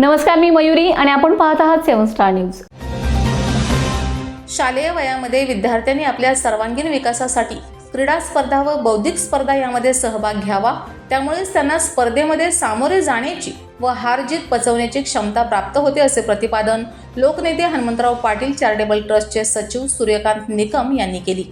नमस्कार मी मयुरी आणि आपण पाहत आहात सेवन स्टार न्यूज. शालेय वयामध्ये विद्यार्थ्यांनी आपल्या सर्वांगीण विकासासाठी क्रीडा स्पर्धा व बौद्धिक स्पर्धा यामध्ये सहभाग घ्यावा. त्यामुळेच त्यांना स्पर्धेमध्ये सामोरे जाण्याची व हार जीत पचवण्याची क्षमता प्राप्त होते असे प्रतिपादन लोकनेते हनुमंतराव पाटील चॅरिटेबल ट्रस्टचे सचिव सूर्यकांत निकम यांनी केली.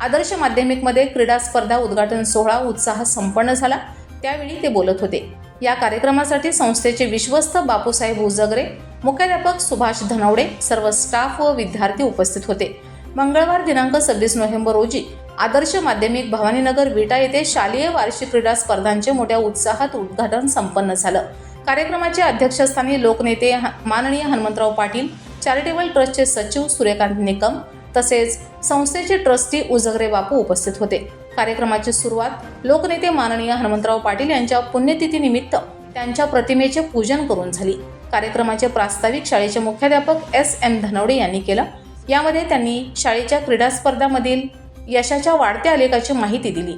आदर्श माध्यमिकमध्ये क्रीडा स्पर्धा उद्घाटन सोहळा उत्साह संपन्न झाला. त्यावेळी ते बोलत होते. या कार्यक्रमासाठी संस्थेचे विश्वस्त बापूसाहेब उजगरे मुख्याध्यापक सुभाष धनवडे सर्व स्टाफ व विद्यार्थी उपस्थित होते. मंगळवार दिनांक सव्वीस नोव्हेंबर रोजी आदर्श माध्यमिक भवानीनगर विटा येथे शालेय वार्षिक क्रीडा स्पर्धांचे मोठ्या उत्साहात उद्घाटन संपन्न झालं. कार्यक्रमाच्या अध्यक्षस्थानी लोकनेते ह- माननीय हनुमंतराव पाटील चॅरिटेबल ट्रस्टचे सचिव सूर्यकांत निकम तसेच संस्थेचे ट्रस्टी उजगरे बापू उपस्थित होते. कार्यक्रमाची सुरुवात लोकनेते माननीय हनुमंतराव पाटील यांच्या पुण्यतिथीनिमित्त त्यांच्या प्रतिमेचे पूजन करून झाली. कार्यक्रमाचे प्रास्ताविक शाळेचे मुख्याध्यापक एस एम धनवडे यांनी केलं. यामध्ये त्यांनी शाळेच्या क्रीडा स्पर्धामधील यशाच्या वाढत्या आलेखाची माहिती दिली.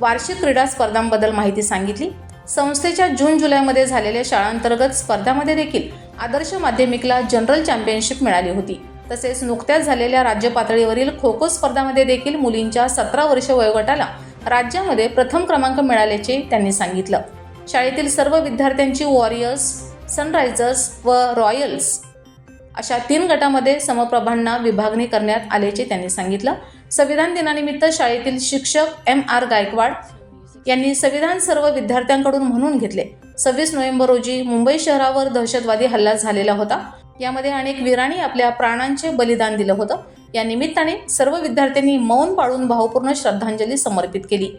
वार्षिक क्रीडा स्पर्धांबद्दल माहिती सांगितली. संस्थेच्या जून जुलैमध्ये झालेल्या शाळांतर्गत स्पर्धामध्ये देखील आदर्श माध्यमिकला जनरल चॅम्पियनशिप मिळाली होती. तसेच नुकत्याच झालेल्या राज्य पातळीवरील खो खो स्पर्धामध्ये देखील मुलींच्या सतरा वर्ष वयोगटाला राज्यामध्ये प्रथम क्रमांक मिळाल्याचे त्यांनी सांगितलं. शाळेतील सर्व विद्यार्थ्यांची वॉरियर्स सनरायझर्स व रॉयल्स अशा तीन गटामध्ये समप्रभांना विभागणी करण्यात आल्याचे त्यांनी सांगितलं. संविधान दिनानिमित्त शाळेतील शिक्षक एम आर गायकवाड यांनी संविधान सर्व विद्यार्थ्यांकडून म्हणून घेतले. सव्वीस नोव्हेंबर रोजी मुंबई शहरावर दहशतवादी हल्ला झालेला होता. यामध्ये अनेक वीरांनी आपल्या प्राणांचे बलिदान दिलं होतं. या निमित्ताने सर्व विद्यार्थ्यांनी मौन पाळून भावपूर्ण श्रद्धांजली समर्पित केली.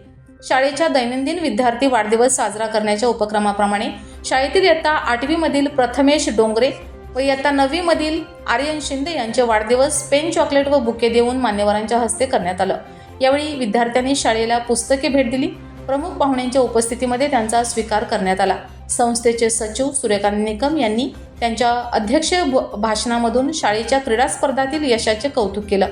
शाळेच्या दैनंदिन विद्यार्थी वाढदिवस साजरा करण्याच्या उपक्रमाप्रमाणे शाळेतील इयत्ता आठवीमधील प्रथमेश डोंगरे व इयत्ता नववीमधील आर्यन शिंदे यांचे वाढदिवस पेन चॉकलेट व बुके देऊन मान्यवरांच्या हस्ते करण्यात आलं. यावेळी विद्यार्थ्यांनी शाळेला पुस्तके भेट दिली. प्रमुख पाहुण्यांच्या उपस्थितीमध्ये त्यांचा स्वीकार करण्यात आला. संस्थेचे सचिव सूर्यकांत निकम यांनी त्यांच्या अध्यक्षीय भ- भाषणामधून शाळेच्या क्रीडा स्पर्धातील यशाचे कौतुक केलं.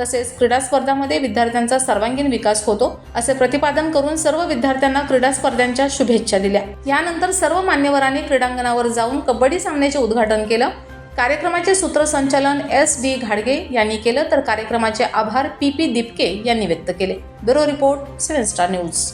तसेच क्रीडा स्पर्धामध्ये विद्यार्थ्यांचा सर्वांगीण विकास होतो असे प्रतिपादन करून सर्व विद्यार्थ्यांना क्रीडा स्पर्धांच्या शुभेच्छा दिल्या. यानंतर सर्व मान्यवरांनी क्रीडांगणावर जाऊन कबड्डी सामन्याचे उद्घाटन केलं. कार्यक्रमाचे सूत्रसंचालन एस डी घाडगे यांनी केलं तर कार्यक्रमाचे आभार पी पी दिपके यांनी व्यक्त केले. Bureau report seven star news.